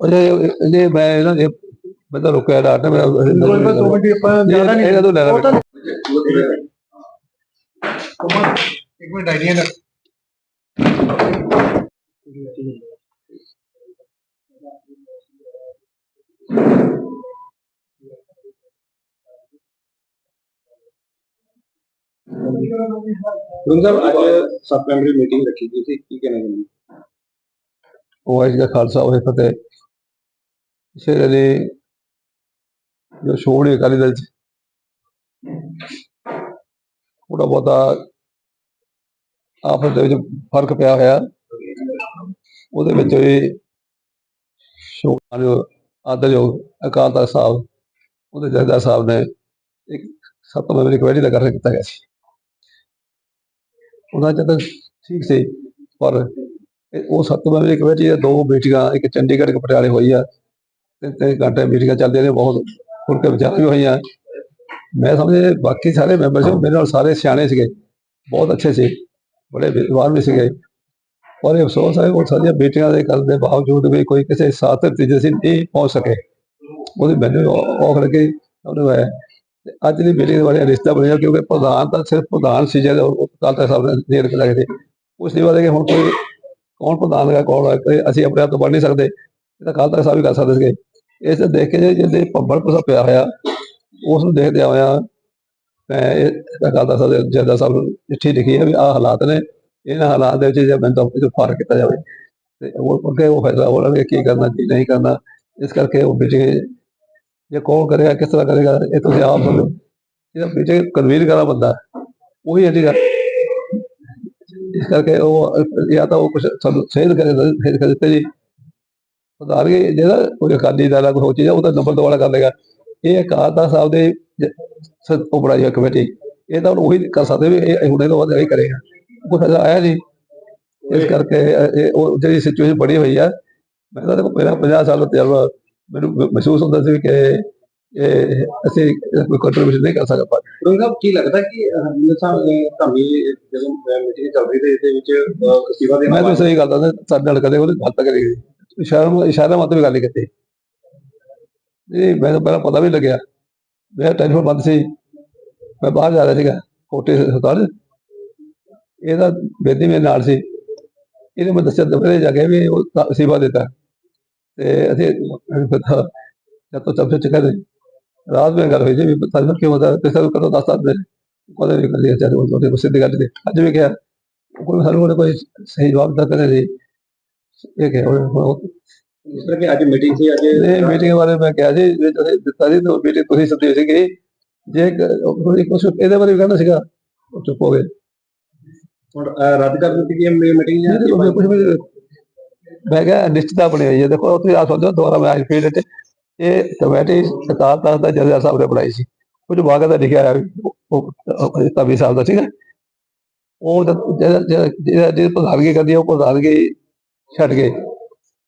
ਉਹਦੇ ਇਹਦੇ ਮੈਂ ਇਹਨਾਂ ਦੇ ਮੈਂ ਤਾਂ ਰੁਕਿਆ ਡਾਕਟਰ ਮੇਰਾ ਜ਼ਿਆਦਾ ਨਹੀਂ ਇਹਨਾਂ ਤੋਂ ਲੈ ਉਹ ਲੈ ਤਾਂ ਇੱਕ ਮਿੰਟ ਆਈਡੀਆ ਦਾ ਗੁਰੂ ਸਾਹਿਬ ਅੱਜ ਸੱਤ ਮੈਂਬਰੀ ਮੀਟਿੰਗ ਵਾਹਿਗੁਰੂ ਜੀ ਦਾ ਖਾਲਸਾ ਹੋਵੇ ਫਤਿਹ। ਸ਼ੇਰ ਅਲੀ ਜੋ ਸ਼ੋਹਣੇ ਅਕਾਲੀ ਦਲ ਚ। ਥੋੜਾ ਬਹੁਤਾ ਆਪਸ ਦੇ ਵਿੱਚ ਫ਼ਰਕ ਪਿਆ ਹੋਇਆ। ਉਹਦੇ ਵਿੱਚ ਵੀ ਸ਼ੋਹਣੇ ਆਦਰਯੋਗ ਅਕਾਲ ਤਖਤ ਸਾਹਿਬ, ਉਹਦੇ ਜਥੇਦਾਰ ਸਾਹਿਬ ਨੇ ਇੱਕ ਸੱਤ ਮੈਂਬਰੀ ਕਮੇਟੀ ਦਾ ਗਠਨ ਕੀਤਾ ਗਿਆ ਸੀ। ਉਹਨਾਂ ਚ ਤਾਂ ਠੀਕ ਸੀ, ਪਰ ਉਹ ਸੱਤ ਮੈਂਬਰੀ ਕਮੇਟੀ ਦੇ ਦੋ ਮੀਟਿੰਗਾਂ ਇੱਕ ਚੰਡੀਗੜ੍ਹ, ਇੱਕ ਪਟਿਆਲੇ ਹੋਈ ਆ। ਤੇ ਤਿੰਨ ਘੰਟੇ ਮੀਟਿੰਗਾਂ ਚੱਲਦੀਆਂ ਨੇ, ਬਹੁਤ ਖੁੱਲ ਕੇ ਵਿਚਾਰ ਵੀ ਹੋਈਆਂ। ਮੈਂ ਸਮਝੇ ਬਾਕੀ ਸਾਰੇ ਮੈਂਬਰ ਸੀ, ਮੇਰੇ ਨਾਲ ਸਾਰੇ ਸਿਆਣੇ ਸੀਗੇ। ਬਹੁਤ ਅੱਛੇ ਸੀ, ਬੜੇ ਵਿਦਵਾਨ ਵੀ ਸੀਗੇ। ਪਰ ਇਹ ਅਫਸੋਸ ਹੈ, ਉਹ ਸਾਰੀਆਂ ਮੀਟਿੰਗਾਂ ਦੇ ਕਰਨ ਦੇ ਬਾਵਜੂਦ ਵੀ ਕੋਈ ਕਿਸੇ ਸਾਥ ਨਤੀਜੇ ਸੀ ਨਹੀਂ ਪਹੁੰਚ ਸਕੇ। ਉਹਦੀ ਮੈਨੂੰ ਔ- ਔਖ ਲੱਗੀ, ਉਹਨੇ ਹੋਇਆ ਅੱਜ ਦੀ ਮੀਟਿੰਗ ਦੇ ਰਿਸ਼ਤਾ ਬਣਿਆ, ਕਿਉਂਕਿ ਪ੍ਰਧਾਨ ਤਾਂ ਸਿਰਫ ਪ੍ਰਧਾਨ ਸੀ, ਜਿਹੜੇ ਉਹ ਕੱਲ ਤੱਕ ਨੇ ਦੇਰ ਕੇ ਲੱਗਦੇ ਉਸ ਦੀ ਬਾਰੇ ਕਿ ਹੁਣ ਕੋਈ ਕੌਣ ਪ੍ਰਧਾਨ ਹੈ ਕੌਣ ਹੈ ਅਸੀਂ ਆਪਣੇ ਆਪ ਤੋਂ ਬਣ ਨਹੀਂ ਸਕਦੇ, ਇਹ ਤਾਂ ਕੱਲ ਤੱਕ ਸਭ ਹੀ ਕਰ ਸਕਦੇ ਸੀਗੇ। ਇਸ ਤੋਂ ਦੇਖ ਕੇ ਜਿਹਦੇ ਭੰਬਲ ਪਸਾ ਪਿਆ ਹੋਇਆ, ਉਸ ਨੂੰ ਦੇਖਦੇ ਹੋਇਆ ਮੈਂ ਇਹ ਕੱਲ ਤੱਕ ਸਾਡੇ ਜੱਦਾ ਸਾਹਿਬ ਨੂੰ ਚਿੱਠੀ ਲਿਖੀ ਹੈ ਵੀ ਆਹ ਹਾਲਾਤ ਨੇ, ਇਹਨਾਂ ਹਾਲਾਤ ਦੇ ਵਿੱਚ ਜੇ ਮੈਨੂੰ ਤਾਂ ਇਹ ਫ਼ਰਕ ਕੀਤਾ ਜਾਵੇ, ਤੇ ਉਹ ਅੱਗੇ ਉਹ ਫੈਸਲਾ ਹੋ ਹੋਣਾ ਕੀ ਕਰਨਾ, ਕੀ ਨਹੀਂ ਕਰਨਾ, ਇਸ ਕਰਕੇ ਉਹ ਮੀਟਿੰਗ ਜੇ ਕੌਣ ਕਰੇਗਾ, ਕਿਸ ਤਰ੍ਹਾਂ ਕਰੇਗਾ, ਇਹ ਤੁਸੀਂ ਆਪ ਸਮਝੋ। ਇਹ ਮੀਟਿੰਗ ਕਨਵੀਨ ਕਰਾ ਬੰਦਾ, ਉਹੀ ਹੈ ਠੀਕ ਇਸ ਕਰਕੇ ਉਹ, ਜਾਂ ਤਾਂ ਉਹ ਕੁਝ ਸਾਨੂੰ ਸੇਧ ਕਰੇ ਸੇਧ ਕਰ ਦਿੱਤੇ ਜੀ। ਉਦਾਰ ਕੇ ਜਿਹੜਾ ਕੋਈ ਅਕਾਲੀ ਦਾ ਕੋਈ ਹੋਰ ਚੀਜ਼ ਉਹ ਤਾਂ ਨੰਬਰ ਦੁਆਰਾ ਕਰ ਲੇਗਾ ਇਹ ਅਕਾਲ ਸਾਹਿਬ ਦੇ ਜ- ਸ- ਕਮੇਟੀ ਇਹ ਤਾਂ ਹੁਣ ਉਹੀ ਕਰ ਸਕਦੇ ਵੀ ਇਹ ਹੁਣੇ ਤੋਂ ਬਾਅਦ ਇਹ ਕਰੇਗਾ। ਕੋਈ ਆਇਆ ਜੀ। ਇਸ ਕਰਕੇ ਉਹ ਜਿਹੜੀ ਸਿਚੁਏਸ਼ਨ ਬਣੀ ਹੋਈ ਆ, ਮੈਂ ਤਾਂ ਦੇਖੋ ਮੇਰਾ 50 ਸਾਲ ਦਾ ਤਜਰਬਾ ਮੈਨੂੰ ਮਹਿਸੂਸ ਹੁੰਦਾ ਸੀ ਕਿ ਅਸੀਂ ਕੋਈ ਕੰਟਰੀਬਿਊਸ਼ਨ ਨਹੀਂ ਕਰ ਸਕਦੇ ਪਰ ਗੁਰੂ ਸਾਹਿਬ ਕੀ ਲੱਗਦਾ ਕਿ ਹਰਜਿੰਦਰ ਸਾਹਿਬ ਨੇ ਧਾਮੀ ਜਦੋਂ ਮੀਟਿੰਗ ਚੱਲ ਰਹੀ ਤੇ ਇਹਦੇ ਵਿੱਚ ਅਹ, ਸੇਵਾ ਦੇ ਮੈਂ ਤਾਂ ਸਹੀ ਗੱਲ ਦੱਸਦਾ ਸਾਡੇ ਨਾਲ ਕਦੇ ਉਹਨੇ ਗੱਲ ਤੱਕ ਕਰੀ ਇਸ਼ਾਰਾ ਇਸ਼ਾਰਾ ਮਤ ਵੀ ਗੱਲ ਨਹੀਂ ਕੀਤੀ। ਨਹੀਂ ਮੈਨੂੰ ਪਹਿਲਾਂ ਪਤਾ ਵੀ ਲੱਗਿਆ। ਮੇਰਾ ਟੈਲੀਫੋਨ ਬੰਦ ਸੀ। ਮੈਂ ਬਾਹਰ ਜਾ ਰਿਹਾ ਸੀਗਾ ਕੋਟੇ ਹਸਪਤਾਲ। ਇਹਦਾ ਬੇਦੀ ਮੇਰੇ ਨਾਲ ਸੀ। ਇਹਨੇ ਮੈਂ ਦੱਸਿਆ ਦਫਰੇ ਜਾ ਕੇ ਵੀ ਉਹ ਸੇਵਾ ਦਿੱਤਾ। ਤੇ ਅਸੀਂ ਪਤਾ ਜਦ ਤੋਂ ਚੱਕਰ ਨਹੀਂ ਰਾਤ ਵਿੱਚ ਗੱਲ ਹੋਈ ਜੀ ਵੀ ਸਾਨੂੰ ਕਿਉਂ ਹੁੰਦਾ ਕਿਸੇ ਨੂੰ ਕਰੋ ਦੱਸ ਸਕਦੇ? ਕੋਲੇ ਵੀ ਲਿਆ ਚਾहे ਉਹ ਉਹਦੇ ਸਿੱਧੀ ਗੱਲ ਤੇ ਅੱਜ ਵੀ ਕਿਹਾ ਕੋਈ ਸਾਨੂੰ ਉਹਨੇ ਕੋਈ ਸਹੀ ਜਵਾਬ ਦਿੱਤਾ ਕਰੇ ਨਹੀਂ ਇਹ ਕਿ ਉਹ ਇਸ ਤਰ੍ਹਾਂ ਕਿ ਅੱਜ ਮੀਟਿੰਗ ਸੀ ਅੱਜ ਇਹ ਮੀਟਿੰਗ ਬਾਰੇ ਮੈਂ ਕਿਹਾ ਸੀ ਜੇ ਤੁਸੀਂ ਦਿੱਤਾ ਸੀ ਤਾਂ ਮੀਟਿੰਗ ਤੁਸੀਂ ਸੱਦੀ ਸੀਗੀ। ਜੇ ਕੋਈ ਕੁਝ ਇਹਦੇ ਬਾਰੇ ਵੀ ਕਹਿਣਾ ਸੀਗਾ ਉਹ ਚੁੱਪ ਹੋ ਗਏ। ਹੁਣ ਰੱਦ ਕਰ ਦਿੱਤੀ ਗਈ ਮੀਟਿੰਗ ਜਾਂ ਕੁਝ ਮੈਂ ਕਿਹਾ ਨਿਸ਼ਚਿਤਾ ਬਣੀ ਹੋਈ ਹੈ। ਦੇਖੋ ਉੱਥੇ ਆ ਹੋ ਦੁਬਾਰਾ ਮੈਂ ਅੱਜ ਫੀਲਡ ਤੇ ਇਹ ਕਮੇਟੀ ਸਰਕਾਰ ਤੱਕ ਦਾ ਜੱਜ ਸਾਹਿਬ ਨੇ ਬਣਾਈ ਸੀ। ਕੁਝ ਵਾਗਾ ਦਾ ਲਿਖਿਆ ਉਹ ਤਵੀ ਸਾਹਿਬ ਦਾ ਠੀਕ ਹੈ ਉਹ ਜਿਹੜਾ ਜਿਹੜਾ ਪ੍ਰਧਾਨਗੀ ਕਰਦੀ ਹੈ ਉਹ ਪ੍ਰਧਾਨਗੀ ਛੱਡ ਗਏ।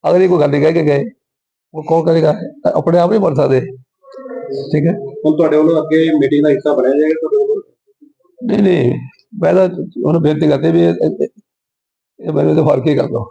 ਅਗਲੀ ਕੋਈ ਗੱਲ ਨਹੀਂ ਕਹਿ ਕੇ ਗਏ। ਉਹ ਕੌਣ ਕਰੇਗਾ? ਆਪਣੇ ਆਪ ਨਹੀਂ ਬਣ ਸਕਦੇ। ਠੀਕ ਹੈ? ਹੁਣ ਤੁਹਾਡੇ ਵੱਲੋਂ ਅੱਗੇ ਮੀਟਿੰਗ ਦਾ ਹਿੱਸਾ ਬਣਿਆ ਜਾਏਗਾ ਤੁਹਾਡੇ ਵੱਲੋਂ? ਨਹੀਂ ਨਹੀਂ। ਮੈਂ ਤਾਂ ਉਹਨੂੰ ਬੇਨਤੀ ਕਰਦੇ ਵੀ ਇਹ ਮੈਨੂੰ ਤਾਂ ਫ਼ਰਕ ਹੀ ਕਰ ਦੋ